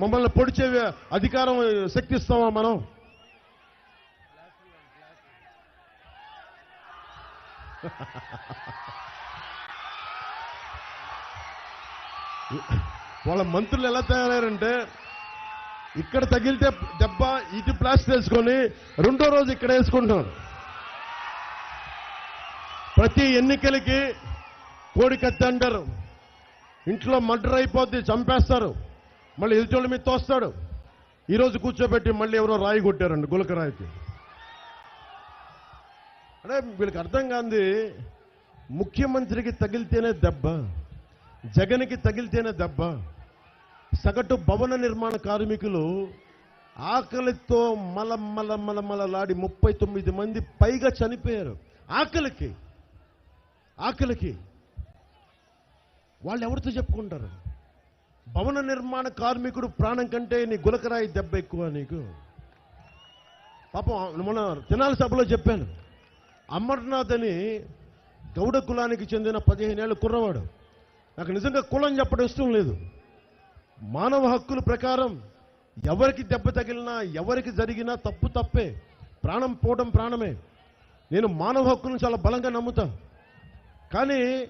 మమ్మల్ని పొడిచే అధికారం శక్తి ఇస్తామా మనం? వాళ్ళ మంత్రులు ఎలా తయారయ్యారంటే ఇక్కడ తగిలితే దెబ్బ ఇటు ప్లాస్ తెలుసుకొని రెండో రోజు ఇక్కడ వేసుకుంటున్నారు. ప్రతి ఎన్నికలకి కోడి కత్తి అంటారు. ఇంట్లో మర్డర్ అయిపోద్ది చంపేస్తారు. మళ్ళీ ఎదుటోళ్ళ మీద తోస్తాడు. ఈరోజు కూర్చోబెట్టి మళ్ళీ ఎవరో రాయి కొట్టారండి గులకరాయికి అంటే వీళ్ళకి అర్థం కాంది ముఖ్యమంత్రికి తగిలితేనే దెబ్బ జగన్కి తగిలితేనే దెబ్బ. సగటు భవన నిర్మాణ కార్మికులు ఆకలితో మల మల మల మలలాడి ముప్పై తొమ్మిది మంది పైగా చనిపోయారు. ఆకలికి ఆకలికి. వాళ్ళు ఎవరితో చెప్పుకుంటారు? భవన నిర్మాణ కార్మికుడు ప్రాణం కంటే నీ గులకరాయి దెబ్బ ఎక్కువ నీకు. పాపం మొన్న తినాలి సభలో చెప్పాను. అమర్నాథ్ అని గౌడ కులానికి చెందిన పదిహేనేళ్ళ కుర్రవాడు. నాకు నిజంగా కులం చెప్పడం ఇష్టం లేదు. మానవ హక్కుల ప్రకారం ఎవరికి దెబ్బ తగిలినా ఎవరికి జరిగినా తప్పు తప్పే. ప్రాణం పోవడం ప్రాణమే. నేను మానవ హక్కులను చాలా బలంగా నమ్ముతా కానీ